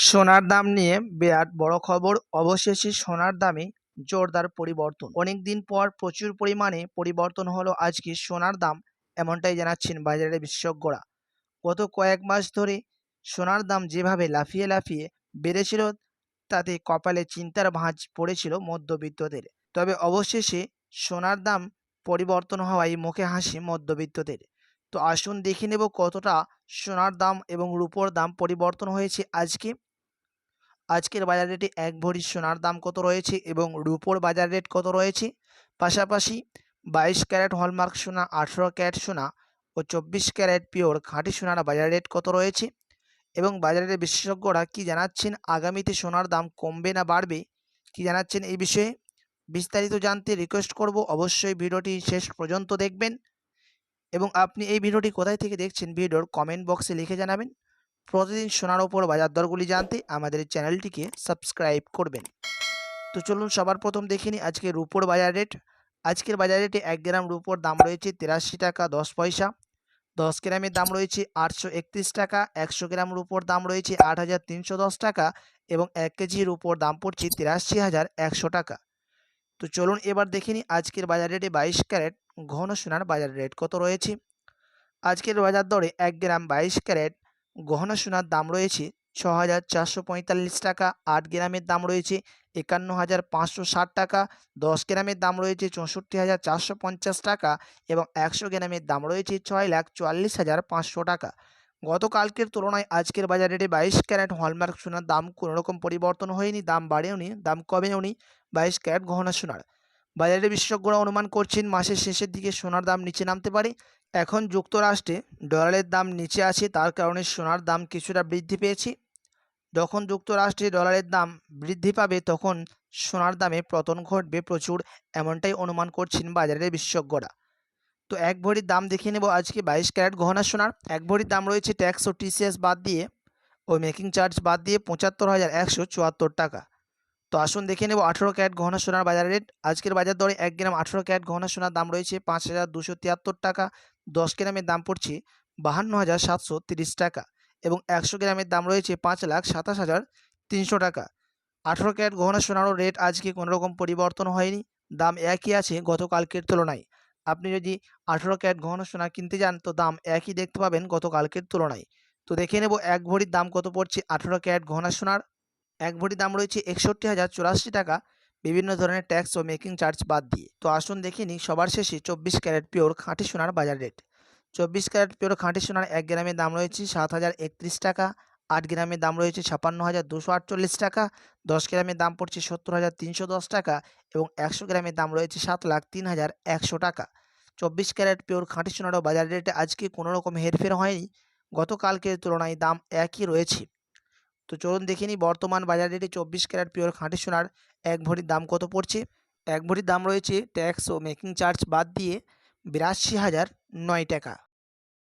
সোনার দাম নিয়ে বিরাট বড় খবর। অবশেষে সোনার দামে জোরদার পরিবর্তন। অনেক দিন পর প্রচুর পরিমাণে পরিবর্তন হলো আজকে সোনার দাম, এমনটাই জানাচ্ছেন বাজারের বিশেষজ্ঞরা। গত কয়েক মাস ধরে সোনার দাম যেভাবে লাফিয়ে লাফিয়ে বেড়েছিল, তাতে কপালে চিন্তার ভাঁজ পড়েছিল মধ্যবিত্তদের। তবে অবশেষে সোনার দাম পরিবর্তন হওয়ায় মুখে হাসি মধ্যবিত্তদের। তো আসুন দেখে নেব কতটা সোনার দাম এবং রূপোর দাম পরিবর্তন হয়েছে আজকে। আজকের বাজার রেটে এক ভরি সোনার দাম কত রয়েছে এবং রুপোর বাজার রেট কত রয়েছে? পাশাপাশি বাইশ ক্যারেট হলমার্ক সোনা, আঠেরো ক্যারেট সোনা ও চব্বিশ ক্যারেট পিওর খাঁটি সোনার বাজার রেট কত রয়েছে? এবং বাজারের বিশেষজ্ঞরা কি জানাচ্ছেন, আগামীতে সোনার দাম কমবে না বাড়বে? কি জানাচ্ছেন এই বিষয়ে? বিস্তারিত জানতে রিকোয়েস্ট করব, অবশ্যই ভিডিওটি শেষ পর্যন্ত দেখবেন। এবং আপনি এই ভিডিওটি কোথায় থেকে দেখছেন, ভিডিওর কমেন্ট বক্সে লিখে জানাবেন। প্রতিদিন সোনার ওপর বাজার দরগুলি জানতে আমাদের চ্যানেলটিকে সাবস্ক্রাইব করবেন। তো চলুন সবার প্রথম দেখে নিই আজকে রুপোর বাজার রেট। আজকের বাজার রেটে এক গ্রাম রুপোর দাম রয়েছে তিরাশি টাকা দশ পয়সা। দশ গ্রামের দাম রয়েছে আটশো একত্রিশ টাকা, একশো গ্রাম রুপোর দাম রয়েছে আট হাজার তিনশো দশ টাকা এবং এক কেজির রুপোর দাম পড়ছে তিরাশি হাজার একশো টাকা। তো চলুন এবার দেখে নিই আজকের বাজার রেটে বাইশ ক্যারেট ঘন সোনার বাজার রেট কত রয়েছে। আজকের বাজার দরে এক গ্রাম বাইশ ক্যারেট গহনা সোনার দাম রয়েছে ছ হাজার চারশো পঁয়তাল্লিশ টাকা, আট গ্রামের দাম রয়েছে একান্ন হাজার পাঁচশো ষাট টাকা, দশ গ্রামের দাম রয়েছে চৌষট্টি হাজার চারশো পঞ্চাশ টাকা এবং একশো গ্রামের দাম রয়েছে ছয় লাখ চুয়াল্লিশ হাজার পাঁচশো টাকা। গতকালকের তুলনায় আজকের বাজার রেটে বাইশ ক্যারেট হলমার্ক সোনার দাম কোনো রকম পরিবর্তন হয়নি, দাম বাড়েওনি, দাম কমেওনি, বাইশ ক্যারেট গহনা সোনার। বাজারে বিশেষজ্ঞরা অনুমান করছেন মাসের শেষের দিকে সোনার দাম নিচে নামতে পারে। এখন যুক্তরাষ্ট্রে ডলারের দাম নিচে আছে, তার কারণে সোনার দাম কিছুটা বৃদ্ধি পেয়েছে। যখন যুক্তরাষ্ট্রে ডলারের দাম বৃদ্ধি পাবে, তখন সোনার দামে পতন ঘটবে প্রচুর, এমনটাই অনুমান করছেন বাজারের বিশেষজ্ঞরা। তো এক ভরির দাম দেখে নেব আজকে বাইশ ক্যারেট গহনা সোনার। এক ভরির দাম রয়েছে ট্যাক্স ও টিসিএস বাদ দিয়ে ও মেকিং চার্জ বাদ দিয়ে পঁচাত্তর হাজার একশো চুয়াত্তর টাকা। তো আসুন দেখে নেব আঠেরো ক্যারেট গহনা সোনার বাজার রেট। আজকের বাজার দরে এক গ্রাম আঠেরো ক্যারেট গহনা সোনার দাম রয়েছে পাঁচ হাজার দুশো তিয়াত্তর টাকা। দশ গ্রামের দাম পড়ছে বাহান্ন হাজার সাতশো তিরিশ টাকা এবং একশো গ্রামের দাম রয়েছে পাঁচ লাখ সাতাশ হাজার তিনশো টাকা। আঠেরো ক্যারেট গহনা সোনারও রেট আজকে কোনো রকম পরিবর্তন হয়নি, দাম একই আছে গতকালকের তুলনায়। আপনি যদি আঠেরো ক্যারেট গহনা সোনা কিনতে যান তো দাম একই দেখতে পাবেন গতকালকের তুলনায়। তো দেখে নেব এক ভরির দাম কত পড়ছে আঠেরো ক্যারেট গহনা সোনার। এক ভরি দাম রয়েছে একষট্টি হাজার চুরাশি টাকা। বিভিন্ন ধরনের ট্যাক্স ও মেকিং চার্জ বাদ দিয়ে। তো আসুন দেখে নিই, সবার শেষে চব্বিশ ক্যারেট পিওর খাঁটি সোনার বাজার রেট চব্বিশ ক্যারেট পিওর খাঁটি সোনার এক গ্রামের দাম রয়েছে সাত হাজার একত্রিশ টাকা। আট গ্রামের দাম রয়েছে ছাপান্ন হাজার দুশো আটচল্লিশ টাকা। দশ গ্রামের দাম পড়ছে সত্তর হাজার তিনশো দশ টাকা এবং একশো গ্রামের দাম রয়েছে সাত লাখ তিন হাজার একশো টাকা। চব্বিশ ক্যারেট পিওর খাঁটি সোনারও বাজার রেটে আজকে কোনো রকম হেরফের হয়নি। গতকালকের তুলনায় দাম একই রয়েছে। তো চলুন দেখে নিই বর্তমান বাজার রেটে চব্বিশ ক্যারেট পিওর খাঁটি সোনার এক ভরির দাম কত পড়ছে? এক ভরির দাম রয়েছে ট্যাক্স ও মেকিং চার্জ বাদ দিয়ে বিরাশি হাজার নয় টাকা।